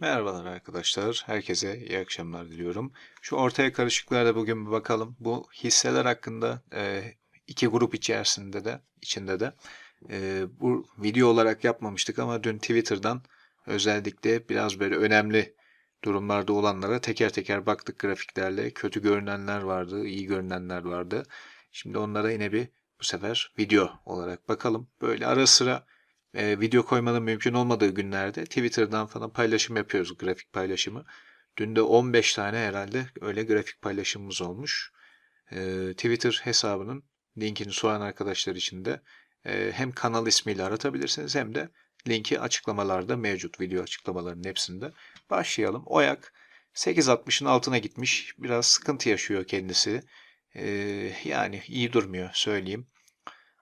Merhabalar arkadaşlar. Herkese iyi akşamlar diliyorum. Şu ortaya karışıklara bugün bir bakalım. Bu hisseler hakkında e, iki grup içerisinde de içinde de e, bu video olarak yapmamıştık ama dün Twitter'dan özellikle biraz böyle önemli durumlarda olanlara teker teker baktık grafiklerle. Kötü görünenler vardı, iyi görünenler vardı. Şimdi onlara yine bir bu sefer video olarak bakalım. Böyle ara sıra e, video koymanın mümkün olmadığı günlerde Twitter'dan falan paylaşım yapıyoruz, grafik paylaşımı. Dün de 15 tane herhalde öyle grafik paylaşımımız olmuş. E, Twitter hesabının linkini soran arkadaşlar için de e, hem kanal ismiyle aratabilirsiniz hem de linki açıklamalarda mevcut video açıklamalarının hepsinde. Başlayalım. Oyak 8.60'ın altına gitmiş. Biraz sıkıntı yaşıyor kendisi. E, yani iyi durmuyor söyleyeyim.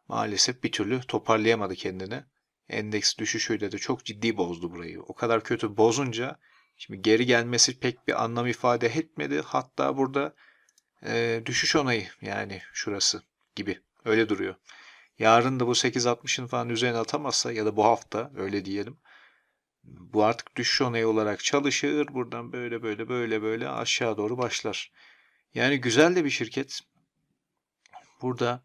Maalesef bir türlü toparlayamadı kendini endeks düşüşüyle de çok ciddi bozdu burayı. O kadar kötü bozunca şimdi geri gelmesi pek bir anlam ifade etmedi. Hatta burada e, düşüş onayı yani şurası gibi öyle duruyor. Yarın da bu 8.60'ın falan üzerine atamazsa ya da bu hafta öyle diyelim. Bu artık düşüş onayı olarak çalışır. Buradan böyle böyle böyle böyle aşağı doğru başlar. Yani güzel de bir şirket. Burada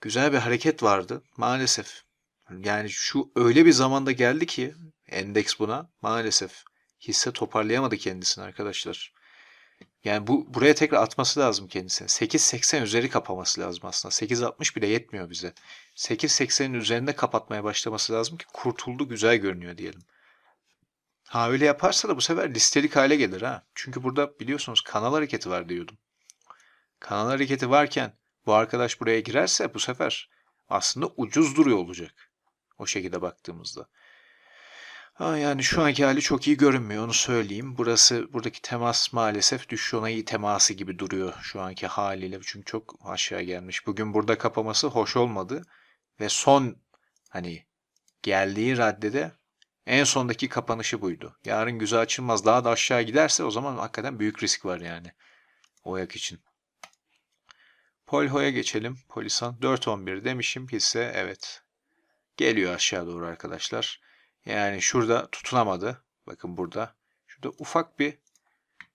güzel bir hareket vardı. Maalesef yani şu öyle bir zamanda geldi ki endeks buna maalesef hisse toparlayamadı kendisini arkadaşlar. Yani bu buraya tekrar atması lazım kendisine. 8.80 üzeri kapaması lazım aslında. 8.60 bile yetmiyor bize. 8.80'in üzerinde kapatmaya başlaması lazım ki kurtuldu güzel görünüyor diyelim. Ha öyle yaparsa da bu sefer listelik hale gelir ha. Çünkü burada biliyorsunuz kanal hareketi var diyordum. Kanal hareketi varken bu arkadaş buraya girerse bu sefer aslında ucuz duruyor olacak. O şekilde baktığımızda. Ha, yani şu anki hali çok iyi görünmüyor onu söyleyeyim. Burası buradaki temas maalesef düşüş onayı teması gibi duruyor şu anki haliyle. Çünkü çok aşağı gelmiş. Bugün burada kapaması hoş olmadı. Ve son hani geldiği raddede en sondaki kapanışı buydu. Yarın güzel açılmaz daha da aşağı giderse o zaman hakikaten büyük risk var yani. Oyak için. Polho'ya geçelim. Polisan 4.11 demişim hisse evet Geliyor aşağı doğru arkadaşlar. Yani şurada tutunamadı. Bakın burada. Şurada ufak bir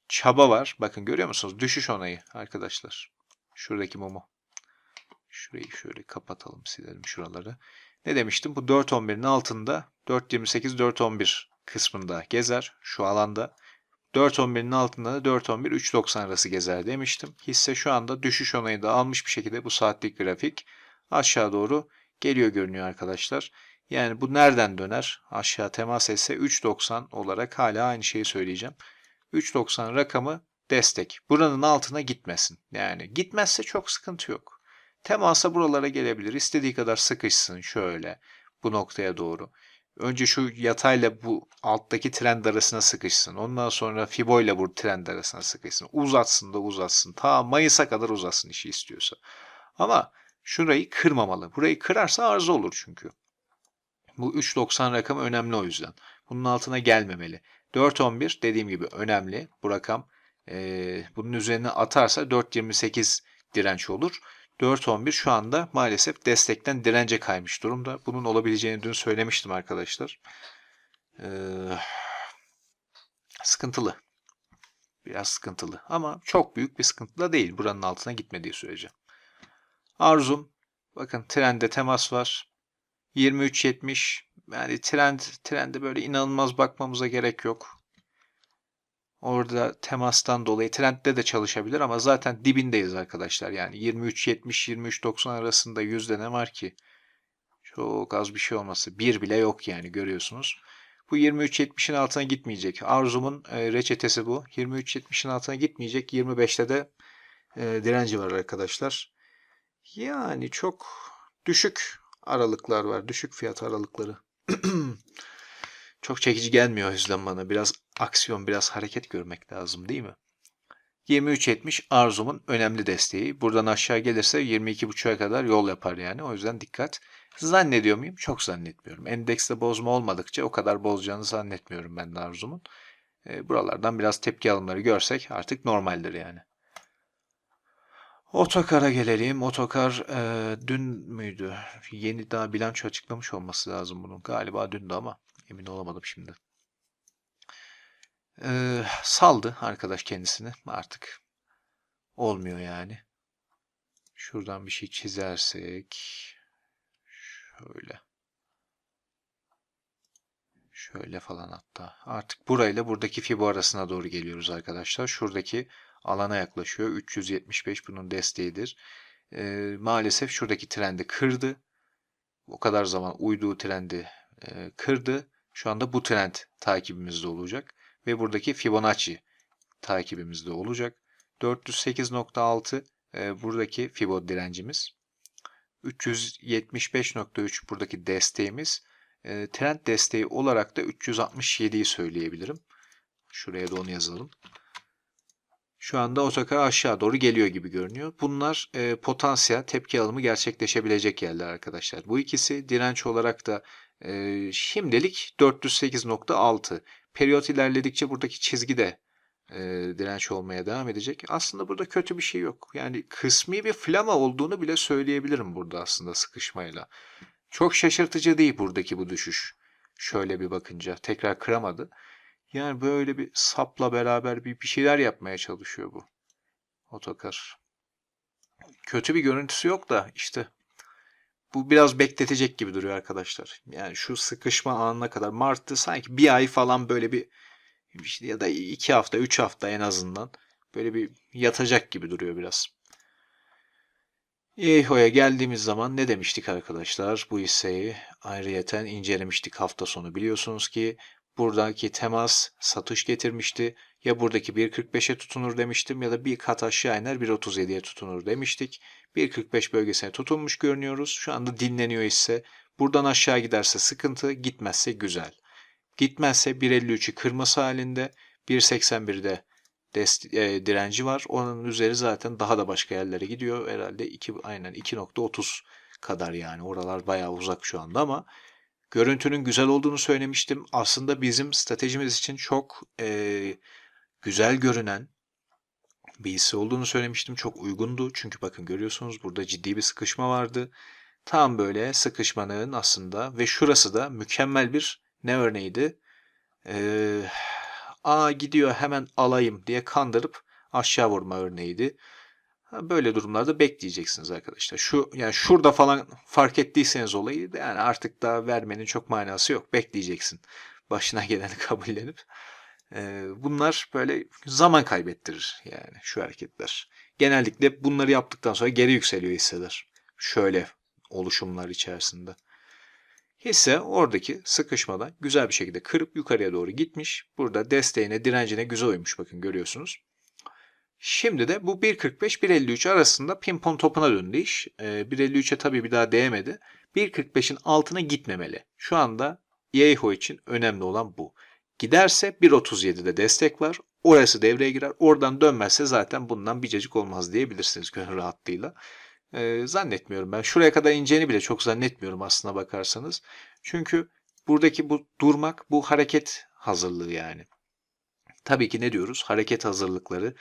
çaba var. Bakın görüyor musunuz? Düşüş onayı arkadaşlar. Şuradaki mumu. Şurayı şöyle kapatalım silelim şuraları. Ne demiştim? Bu 4.11'in altında 4.28 4.11 kısmında gezer. Şu alanda. 4.11'in altında da 4.11 3.90 arası gezer demiştim. Hisse şu anda düşüş onayı da almış bir şekilde bu saatlik grafik aşağı doğru geliyor görünüyor arkadaşlar. Yani bu nereden döner? Aşağı temas etse 3.90 olarak hala aynı şeyi söyleyeceğim. 3.90 rakamı destek. Buranın altına gitmesin. Yani gitmezse çok sıkıntı yok. Temasa buralara gelebilir. İstediği kadar sıkışsın şöyle bu noktaya doğru. Önce şu yatayla bu alttaki trend arasına sıkışsın. Ondan sonra Fibo ile bu trend arasına sıkışsın. Uzatsın da uzatsın. Ta Mayıs'a kadar uzatsın işi istiyorsa. Ama şurayı kırmamalı. Burayı kırarsa arıza olur çünkü. Bu 3.90 rakamı önemli o yüzden. Bunun altına gelmemeli. 4.11 dediğim gibi önemli. Bu rakam e, bunun üzerine atarsa 4.28 direnç olur. 4.11 şu anda maalesef destekten dirence kaymış durumda. Bunun olabileceğini dün söylemiştim arkadaşlar. Ee, sıkıntılı. Biraz sıkıntılı ama çok büyük bir sıkıntı da değil buranın altına gitmediği sürece. Arzum bakın trende temas var. 23.70 yani trend trende böyle inanılmaz bakmamıza gerek yok. Orada temastan dolayı trendde de çalışabilir ama zaten dibindeyiz arkadaşlar. Yani 23.70-23.90 arasında yüzde ne var ki? Çok az bir şey olması. Bir bile yok yani görüyorsunuz. Bu 23.70'in altına gitmeyecek. Arzumun e, reçetesi bu. 23.70'in altına gitmeyecek. 25'te de e, direnci var arkadaşlar. Yani çok düşük aralıklar var. Düşük fiyat aralıkları. çok çekici gelmiyor o yüzden bana. Biraz aksiyon, biraz hareket görmek lazım değil mi? 23.70 arzumun önemli desteği. Buradan aşağı gelirse 22.5'a kadar yol yapar yani. O yüzden dikkat. Zannediyor muyum? Çok zannetmiyorum. Endekste bozma olmadıkça o kadar bozacağını zannetmiyorum ben de arzumun. E, buralardan biraz tepki alımları görsek artık normaldir yani. Otokar'a gelelim. Otokar e, dün müydü? Yeni daha bilanço açıklamış olması lazım bunun. Galiba dündü ama emin olamadım şimdi. Ee, saldı arkadaş kendisini. Artık olmuyor yani. Şuradan bir şey çizersek şöyle şöyle falan hatta. Artık burayla buradaki fibo arasına doğru geliyoruz arkadaşlar. Şuradaki alana yaklaşıyor. 375 bunun desteğidir. Ee, maalesef şuradaki trendi kırdı. O kadar zaman uyduğu trendi e, kırdı. Şu anda bu trend takibimizde olacak. Ve buradaki Fibonacci takibimizde olacak. 408.6 e, buradaki Fibo direncimiz. 375.3 buradaki desteğimiz. E, trend desteği olarak da 367'yi söyleyebilirim. Şuraya da onu yazalım. Şu anda otokar aşağı doğru geliyor gibi görünüyor. Bunlar e, potansiyel tepki alımı gerçekleşebilecek yerler arkadaşlar. Bu ikisi direnç olarak da e, şimdilik 408.6. Periyot ilerledikçe buradaki çizgi de e, direnç olmaya devam edecek. Aslında burada kötü bir şey yok. Yani kısmi bir flama olduğunu bile söyleyebilirim burada aslında sıkışmayla. Çok şaşırtıcı değil buradaki bu düşüş. Şöyle bir bakınca tekrar kıramadı. Yani böyle bir sapla beraber bir, bir şeyler yapmaya çalışıyor bu otokar. Kötü bir görüntüsü yok da işte bu biraz bekletecek gibi duruyor arkadaşlar. Yani şu sıkışma anına kadar Mart'ta sanki bir ay falan böyle bir ya da iki hafta, üç hafta en azından böyle bir yatacak gibi duruyor biraz. EIHO'ya geldiğimiz zaman ne demiştik arkadaşlar? Bu hisseyi ayrıyeten incelemiştik hafta sonu. Biliyorsunuz ki buradaki temas satış getirmişti. Ya buradaki 1.45'e tutunur demiştim ya da bir kat aşağı iner 1.37'ye tutunur demiştik. 1.45 bölgesine tutunmuş görünüyoruz. Şu anda dinleniyor ise buradan aşağı giderse sıkıntı, gitmezse güzel. Gitmezse 1.53'ü kırması halinde 1.81'de e, direnci var. Onun üzeri zaten daha da başka yerlere gidiyor. Herhalde 2 aynen 2.30 kadar yani. Oralar bayağı uzak şu anda ama görüntünün güzel olduğunu söylemiştim. Aslında bizim stratejimiz için çok e, güzel görünen bir hisse olduğunu söylemiştim. Çok uygundu. Çünkü bakın görüyorsunuz burada ciddi bir sıkışma vardı. Tam böyle sıkışmanın aslında ve şurası da mükemmel bir ne örneğiydi? Ee, a gidiyor hemen alayım diye kandırıp aşağı vurma örneğiydi. Böyle durumlarda bekleyeceksiniz arkadaşlar. Şu yani şurada falan fark ettiyseniz olayı yani artık daha vermenin çok manası yok. Bekleyeceksin. Başına geleni kabullenip. Ee, bunlar böyle zaman kaybettirir yani şu hareketler. Genellikle bunları yaptıktan sonra geri yükseliyor hisseler. Şöyle oluşumlar içerisinde. Hisse oradaki sıkışmadan güzel bir şekilde kırıp yukarıya doğru gitmiş. Burada desteğine, direncine güzel uymuş bakın görüyorsunuz. Şimdi de bu 1.45-1.53 arasında pimpon topuna döndü iş. Ee, 1.53'e tabii bir daha değmedi. 1.45'in altına gitmemeli. Şu anda Yeiho için önemli olan bu. Giderse 1.37'de destek var. Orası devreye girer. Oradan dönmezse zaten bundan bir cacık olmaz diyebilirsiniz gönül rahatlığıyla. Ee, zannetmiyorum ben. Şuraya kadar ineceğini bile çok zannetmiyorum aslına bakarsanız. Çünkü buradaki bu durmak bu hareket hazırlığı yani. Tabii ki ne diyoruz? Hareket hazırlıklarının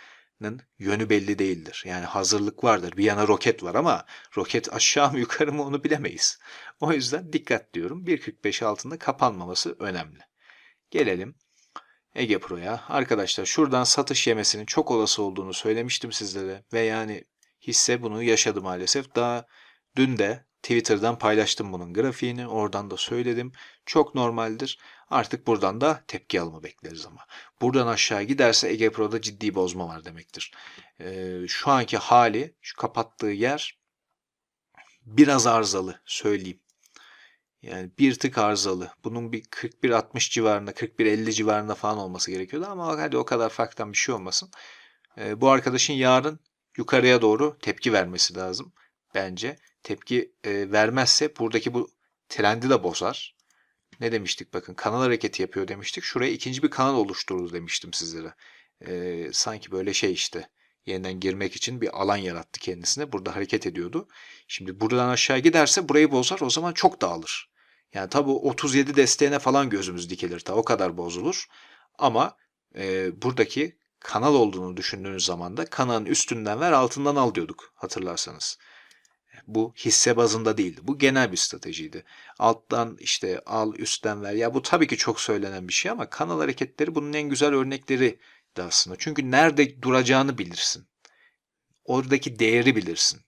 yönü belli değildir. Yani hazırlık vardır. Bir yana roket var ama roket aşağı mı yukarı mı onu bilemeyiz. O yüzden dikkat diyorum. 1.45 altında kapanmaması önemli. Gelelim Ege Pro'ya. Arkadaşlar şuradan satış yemesinin çok olası olduğunu söylemiştim sizlere. Ve yani hisse bunu yaşadı maalesef. Daha dün de Twitter'dan paylaştım bunun grafiğini. Oradan da söyledim. Çok normaldir. Artık buradan da tepki alımı bekleriz ama. Buradan aşağı giderse Ege Pro'da ciddi bozma var demektir. Ee, şu anki hali, şu kapattığı yer biraz arızalı söyleyeyim. Yani bir tık arızalı. Bunun bir 41-60 civarında, 41-50 civarında falan olması gerekiyordu ama hadi o kadar farktan bir şey olmasın. Ee, bu arkadaşın yarın yukarıya doğru tepki vermesi lazım bence. Tepki e, vermezse buradaki bu trendi de bozar. Ne demiştik bakın kanal hareketi yapıyor demiştik. Şuraya ikinci bir kanal oluştururuz demiştim sizlere. E, sanki böyle şey işte yeniden girmek için bir alan yarattı kendisine. Burada hareket ediyordu. Şimdi buradan aşağı giderse burayı bozar o zaman çok dağılır. Yani tabi 37 desteğine falan gözümüz dikilir. Ta o kadar bozulur. Ama e, buradaki kanal olduğunu düşündüğünüz zaman da kanalın üstünden ver altından al diyorduk hatırlarsanız. Bu hisse bazında değildi. Bu genel bir stratejiydi. Alttan işte al üstten ver. Ya bu tabii ki çok söylenen bir şey ama kanal hareketleri bunun en güzel örnekleri de aslında. Çünkü nerede duracağını bilirsin. Oradaki değeri bilirsin.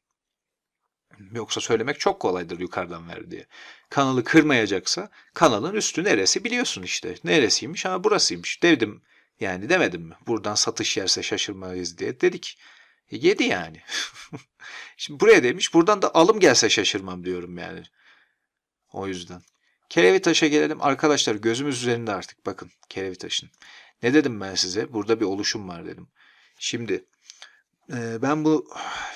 Yoksa söylemek çok kolaydır yukarıdan ver diye. Kanalı kırmayacaksa kanalın üstü neresi biliyorsun işte. Neresiymiş? Ha burasıymış. Dedim yani demedim mi? Buradan satış yerse şaşırmayız diye. Dedik. E, yedi yani. Şimdi buraya demiş. Buradan da alım gelse şaşırmam diyorum yani. O yüzden. Kerevi taşa gelelim. Arkadaşlar gözümüz üzerinde artık. Bakın kerevi taşın. Ne dedim ben size? Burada bir oluşum var dedim. Şimdi e, ben bu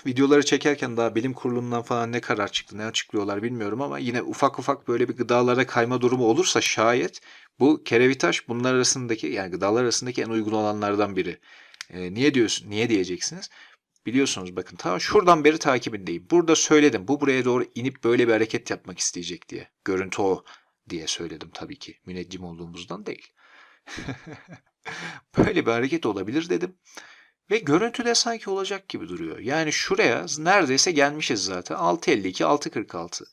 videoları çekerken daha bilim kurulundan falan ne karar çıktı, ne açıklıyorlar bilmiyorum ama yine ufak ufak böyle bir gıdalara kayma durumu olursa şayet bu kerevitaş bunlar arasındaki yani gıdalar arasındaki en uygun olanlardan biri. E, niye diyorsun? Niye diyeceksiniz? Biliyorsunuz bakın ta şuradan beri takibindeyim. Burada söyledim. Bu buraya doğru inip böyle bir hareket yapmak isteyecek diye. Görüntü o diye söyledim tabii ki. Müneccim olduğumuzdan değil. böyle bir hareket olabilir dedim. Ve görüntüde sanki olacak gibi duruyor. Yani şuraya neredeyse gelmişiz zaten. 6.52, 6.46.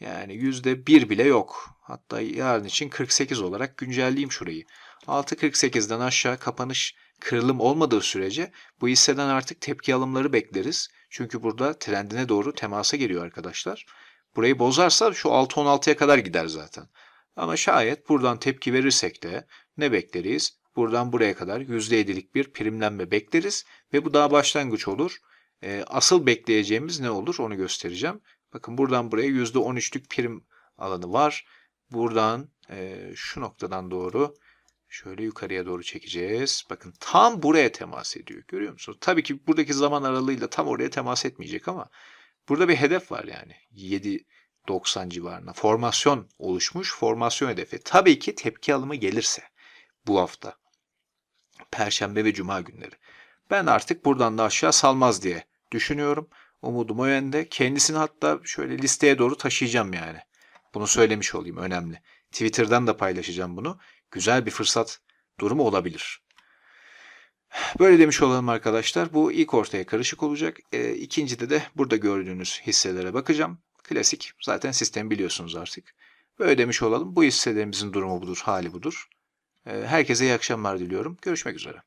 Yani yüzde bir bile yok. Hatta yarın için 48 olarak güncelleyeyim şurayı. 6.48'den aşağı kapanış kırılım olmadığı sürece bu hisseden artık tepki alımları bekleriz. Çünkü burada trendine doğru temasa giriyor arkadaşlar. Burayı bozarsa şu 6.16'ya kadar gider zaten. Ama şayet buradan tepki verirsek de ne bekleriz? Buradan buraya kadar %7'lik bir primlenme bekleriz ve bu daha başlangıç olur. Ee, asıl bekleyeceğimiz ne olur onu göstereceğim. Bakın buradan buraya %13'lük prim alanı var. Buradan e, şu noktadan doğru şöyle yukarıya doğru çekeceğiz. Bakın tam buraya temas ediyor. Görüyor musunuz? Tabii ki buradaki zaman aralığıyla tam oraya temas etmeyecek ama burada bir hedef var yani. 7.90 civarına. Formasyon oluşmuş. Formasyon hedefi. Tabii ki tepki alımı gelirse bu hafta. Perşembe ve Cuma günleri. Ben artık buradan da aşağı salmaz diye düşünüyorum. Umudum o yönde. Kendisini hatta şöyle listeye doğru taşıyacağım yani. Bunu söylemiş olayım önemli. Twitter'dan da paylaşacağım bunu. Güzel bir fırsat durumu olabilir. Böyle demiş olalım arkadaşlar. Bu ilk ortaya karışık olacak. E, ikincide de burada gördüğünüz hisselere bakacağım. Klasik. Zaten sistemi biliyorsunuz artık. Böyle demiş olalım. Bu hisselerimizin durumu budur, hali budur. E, herkese iyi akşamlar diliyorum. Görüşmek üzere.